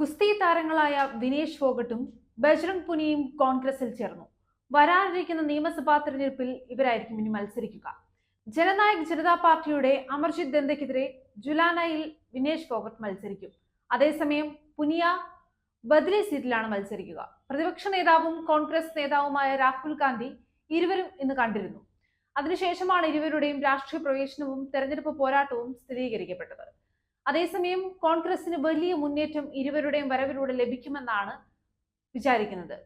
കുസ്തി താരങ്ങളായ വിനേഷ് ഫോഗട്ടും ബജ്രംഗ് പുനിയും കോൺഗ്രസിൽ ചേർന്നു. വരാനിരിക്കുന്ന നിയമസഭാ തെരഞ്ഞെടുപ്പിൽ ഇവരായിരിക്കും ഇനി മത്സരിക്കുക. ജനനായക് ജനതാ പാർട്ടിയുടെ അമർജിത് ദന്തയ്ക്കെതിരെ ജുലാനയിൽ വിനേഷ് ഫോഗട്ട് മത്സരിക്കും. അതേസമയം പുനിയ ബദ്രി സീറ്റിലാണ് മത്സരിക്കുക. പ്രതിപക്ഷ നേതാവും കോൺഗ്രസ് നേതാവുമായ രാഹുൽ ഗാന്ധി ഇരുവരും ഇന്ന് കണ്ടിരുന്നു. അതിനുശേഷമാണ് ഇരുവരുടെയും രാഷ്ട്രീയ പ്രവേശനവും തെരഞ്ഞെടുപ്പ് പോരാട്ടവും സ്ഥിരീകരിക്കപ്പെട്ടത്. അതേസമയം കോൺഗ്രസിന് വലിയ മുന്നേറ്റം ഇരുവരുടെയും വരവിലൂടെ ലഭിക്കുമെന്നാണ് വിചാരിക്കുന്നത്.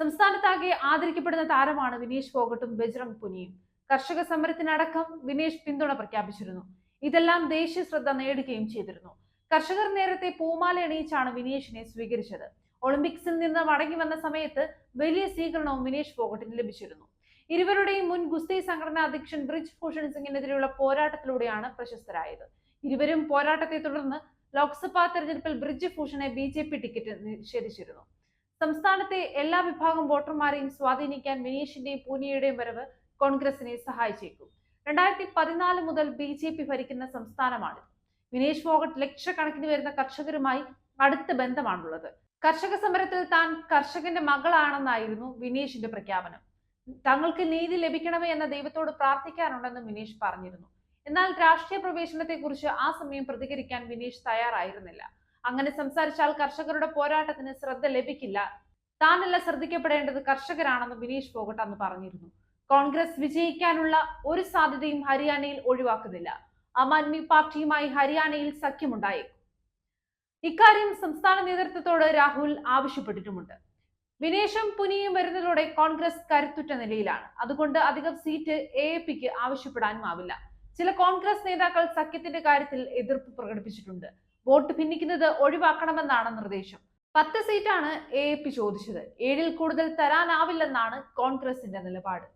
സംസ്ഥാനത്താകെ ആദരിക്കപ്പെടുന്ന താരമാണ് വിനീഷ് ഫോഗട്ടും ബജ്രംഗ് പുനിയും. കർഷക സമരത്തിനടക്കം വിനേഷ് പിന്തുണ പ്രഖ്യാപിച്ചിരുന്നു. ഇതെല്ലാം ദേശീയ ശ്രദ്ധ നേടുകയും ചെയ്തിരുന്നു. കർഷകർ നേരത്തെ പൂമാല അണിയിച്ചാണ് വിനേഷിനെ സ്വീകരിച്ചത്. ഒളിമ്പിക്സിൽ നിന്ന് മടങ്ങി വന്ന സമയത്ത് വലിയ സ്വീകരണവും വിനേഷ് ഫോഗട്ടിന് ലഭിച്ചിരുന്നു. ഇരുവരുടെയും മുൻ ഗുസ്തി സംഘടനാ അധ്യക്ഷൻ ബ്രിജ് ഭൂഷൺ സിംഗിനെതിരെയുള്ള പോരാട്ടത്തിലൂടെയാണ് പ്രശസ്തരായത്. ഇരുവരും പോരാട്ടത്തെ തുടർന്ന് ലോക്സഭാ തെരഞ്ഞെടുപ്പിൽ ബ്രിജ് ഭൂഷണെ ബി ജെ പി ടിക്കറ്റ് നിഷേധിച്ചിരുന്നു. സംസ്ഥാനത്തെ എല്ലാ വിഭാഗം വോട്ടർമാരെയും സ്വാധീനിക്കാൻ വിനീഷിന്റെയും പൂനിയയുടെയും വരവ് കോൺഗ്രസിനെ സഹായിച്ചേക്കും. രണ്ടായിരത്തി പതിനാല് മുതൽ ബി ജെ പി ഭരിക്കുന്ന സംസ്ഥാനമാണ് വിനേഷ് ഫോഗട്ട് ലക്ഷക്കണക്കിന് വരുന്ന കർഷകരുമായി അടുത്ത ബന്ധമാണുള്ളത്. കർഷക സമരത്തിൽ താൻ കർഷകന്റെ മകളാണെന്നായിരുന്നു വിനീഷിന്റെ പ്രഖ്യാപനം. തങ്ങൾക്ക് നീതി ലഭിക്കണമേ എന്ന ദൈവത്തോട് പ്രാർത്ഥിക്കാനുണ്ടെന്ന് വിനീഷ് പറഞ്ഞിരുന്നു. എന്നാൽ രാഷ്ട്രീയ പ്രവേശനത്തെക്കുറിച്ച് ആ സമയം പ്രതികരിക്കാൻ വിനീഷ് തയ്യാറായിരുന്നില്ല. അങ്ങനെ സംസാരിച്ചാൽ കർഷകരുടെ പോരാട്ടത്തിന് ശ്രദ്ധ ലഭിക്കില്ല. താനല്ല ശ്രദ്ധിക്കപ്പെടേണ്ടത് കർഷകരാണെന്ന് വിനീഷ് ഫോഗട്ട് അന്ന് പറഞ്ഞിരുന്നു. കോൺഗ്രസ് വിജയിക്കാനുള്ള ഒരു സാധ്യതയും ഹരിയാനയിൽ ഒഴിവാക്കുന്നില്ല. ആം ആദ്മി പാർട്ടിയുമായി ഹരിയാനയിൽ സഖ്യമുണ്ടായേക്കും. ഇക്കാര്യം സംസ്ഥാന നേതൃത്വത്തോട് രാഹുൽ ആവശ്യപ്പെട്ടിട്ടുമുണ്ട്. വിനേഷും പുനിയും വരുന്നതോടെ കോൺഗ്രസ് കരുത്തുറ്റ നിലയിലാണ്. അതുകൊണ്ട് അധികം സീറ്റ് എ പിക്ക് ആവശ്യപ്പെടാനും ആവില്ല ചില കോൺഗ്രസ് നേതാക്കൾ സഖ്യത്തിന്റെ കാര്യത്തിൽ എതിർപ്പ് പ്രകടിപ്പിച്ചിട്ടുണ്ട്. വോട്ട് ഭിന്നിക്കുന്നത് ഒഴിവാക്കണമെന്നാണ് നിർദ്ദേശം. പത്ത് സീറ്റാണ് എ പി ചോദിച്ചത്. ഏഴിൽ കൂടുതൽ തരാനാവില്ലെന്നാണ് കോൺഗ്രസിന്റെ നിലപാട്.